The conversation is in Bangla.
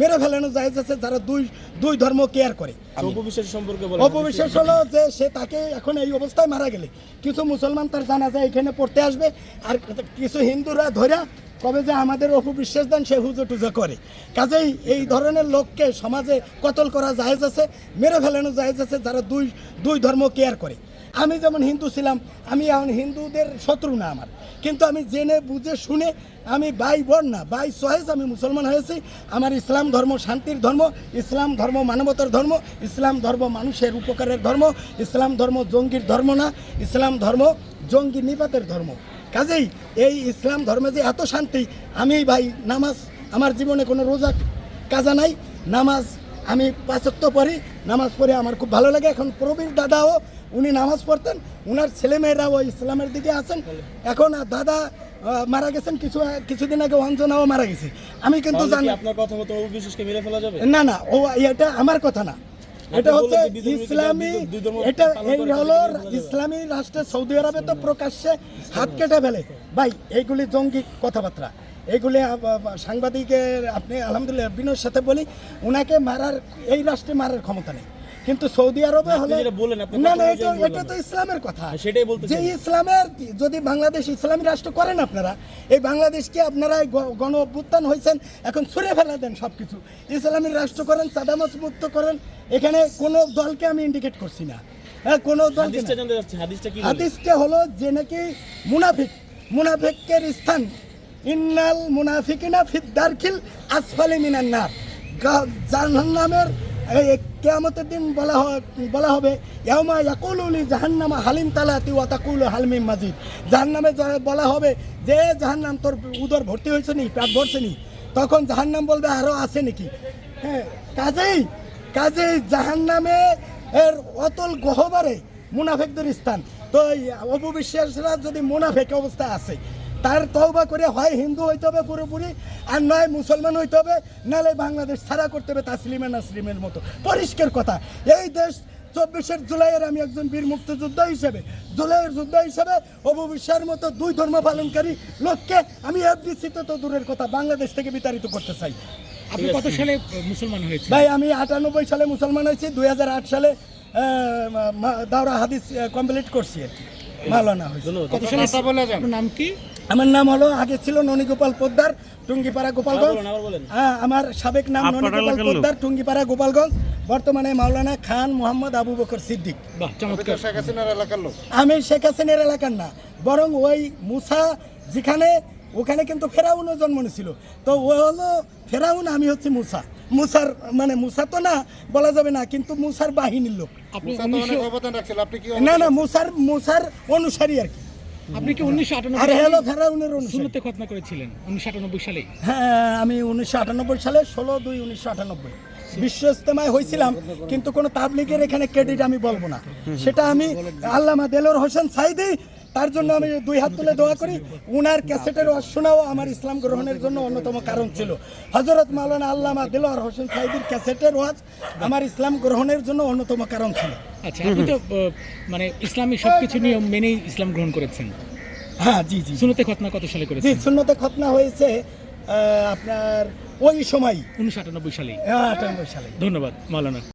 মেরে ফেলানো যায় যাচ্ছে যারা দুই দুই ধর্ম কেয়ার করে। অপবিশ্বাস সম্পর্কে অপবিশ্বাস হলো যে সে তাকে এখন এই অবস্থায় মারা গেলে। কিছু মুসলমান তার জানা যায় এখানে পড়তে আসবে আর কিছু হিন্দুরা ধরে কবে যে আমাদের অপবিশ্বাস দেন সে হুজো টুজো করে। কাজেই এই ধরনের লোককে সমাজে কতল করা জায়েজ আছে মেরে ফেলানো জায়েজ আছে যারা দুই দুই ধর্ম কেয়ার করে। আমি যেমন হিন্দু ছিলাম, আমি এখন হিন্দুদের শত্রু না আমার। কিন্তু আমি জেনে বুঝে শুনে আমি বাই বোন না বাই চয়েস আমি মুসলমান হয়েছি। আমার ইসলাম ধর্ম শান্তির ধর্ম, ইসলাম ধর্ম মানবতার ধর্ম, ইসলাম ধর্ম মানুষের উপকারের ধর্ম, ইসলাম ধর্ম জঙ্গির ধর্ম না, ইসলাম ধর্ম জঙ্গি নিপাতের ধর্ম। কাজেই এই ইসলাম ধর্মে যে এত শান্তি, আমি ভাই নামাজ, আমার জীবনে কোনো রোজা, কাজা নাই। নামাজ আমি পাঁচক্ত পড়ি নামাজ পড়ে আমার খুব ভালো লাগে। এখন প্রবীর দাদাও উনি নামাজ পড়তেন উনার ছেলেমেয়েরাও ইসলামের দিকে আছেন। এখন দাদা মারা গেছেন কিছু কিছুদিন আগে অঞ্জনাও মারা গেছে। আমি কিন্তু জানি আপনার কথা মতো মেরে ফেলা যাবে? না না ও এটা আমার কথা না। এটা হচ্ছে ইসলামী এটা এই হলো ইসলামী রাষ্ট্রে সৌদি আরবে তো প্রকাশ্যে হাত কেটে ফেলে। ভাই এইগুলি জঙ্গি কথাবার্তা। আব- সাংবাদিকের আপনি আলহামদুলিল্লাহ বিনয়ের সাথে বলি ওনাকে মারার এই রাষ্ট্রে মারার ক্ষমতা নেই। কিন্তু সৌদি আরবে হলে না না এটা এটা তো ইসলামের কথা। হ্যাঁ, সেটাই বলতে যে ইসলামের যদি বাংলাদেশ ইসলামী রাষ্ট্র করেন আপনারা এই বাংলাদেশকে আপনারা গণ অভ্যুত্থান হয়েছেন এখন ছুঁড়ে ফেলা দেন সব কিছু ইসলামী রাষ্ট্র করেন সাদামাস মুক্ত করেন এখানে কোনো দলকে আমি ইন্ডিকেট করছি না। হ্যাঁ কোনো বলে? হাদিসটা হলো যে নাকি মুনাফিক মুনাফিকের স্থান ইন্নাল মুনাফিকিনা ফিদ্দারখিল আসফালি মিনান নার। জাহান্নামের কেয়ামতের দিন বলা বলা হবে ইয়ামা ইয়াকুলুলি জাহান্নামা হালিম তালাতি ওয়া তাকুলু হালমিম মাজিদ। জাহান্নামে বলা হবে যে জাহান্নাম তোর উদর ভর্তি হয়েছে নি, পেট ভরছে নি, তখন জাহান্নাম বলবে আরও আছে নাকি? হ্যাঁ কাজেই কাজেই জাহান্নামে এর অতল গহবারে মুনাফেকদের স্থান। তো অপবিশ্বাসরা যদি মুনাফেক অবস্থায় আছে তার তওবা করে হয় হিন্দু হইতে হবে পুরোপুরি। আর নয় মুসলমান হইতে হবে নাহলে বাংলাদেশ ছাড়া করতে হবে তাসলিমা নাসলিমের মতো। পরিষ্কার কথা। এই দেশ চব্বিশের জুলাইয়ের আমি একজন বীর মুক্তিযোদ্ধা হিসেবে জুলাইয়ের যোদ্ধা হিসেবে অপবিশ্বাসের মতো দুই ধর্ম পালনকারী লোককে আমি এফডিসিতে তো দূরের কথা বাংলাদেশ থেকে বিতাড়িত করতে চাই। আপনি কত সালে মুসলমান হয়েছে ভাই আমি আটানব্বই সালে মুসলমান হয়েছি দুই হাজার আট সালে দাওরা হাদিস কমপ্লিট করছি আর কি। মালানা হয়েছে। নাম কি? আমার নাম হলো আগে ছিল ননীগোপাল পোদ্দার টুঙ্গিপাড়া গোপালগঞ্জ। হ্যাঁ আমার সাবেক নাম ননীগোপাল পোদ্দার টুঙ্গিপাড়া গোপালগঞ্জ বর্তমানে মাওলানা খান মোহাম্মদ আবু বকর সিদ্দিক। আমি শেখ হাসিনের এলাকার না বরং ওই মুসা যেখানে ওখানে কিন্তু ফেরাউনও জন্ম নিয়েছিল। তো ও হলো ফেরাউন আমি হচ্ছে মুসা। মুসার মানে মুসা তো না বলা যাবে না কিন্তু মুসার বাহিনীর লোক। না না মুসার মুসার অনুসারী আর কি। আপনি কি উনিশশো আর শূন্যতে খতনা করেছিলেন উনিশশো আটানব্বই সালে হ্যাঁ আমি উনিশশো আটানব্বই সালে ষোলো দুই উনিশশো আটানব্বই। বিশ্ব ইস্তেমায় হয়েছিলাম কিন্তু কোনো তাবলিগের এখানে ক্রেডিট আমি বলব না। সেটা আমি আল্লামা দেলোর হোসেন সাইদি তার জন্য আমি দুই হাত তুলে দোয়া করি। উনার ক্যাসেটের ওয়াজ শোনাও আমার ইসলাম গ্রহণের জন্য অন্যতম কারণ ছিল। হজরত মাওলানা আল্লামা দেলোয়ার হোসেন সাইদির ক্যাসেটের ওয়াজ আমার ইসলাম গ্রহণের জন্য অন্যতম কারণ ছিল। আচ্ছা আপনি তো মানে ইসলামী সবকিছু নিয়ম মেনেই ইসলাম গ্রহণ করেছেন। হ্যাঁ জি জি। শূন্যতে খতনা কত সালে জি করেছেন শূন্যতে খতনা হয়েছে আপনার ওই সময়। উনিশশো আটানব্বই সালে আটানব্বই সালে ধন্যবাদ মাওলানা।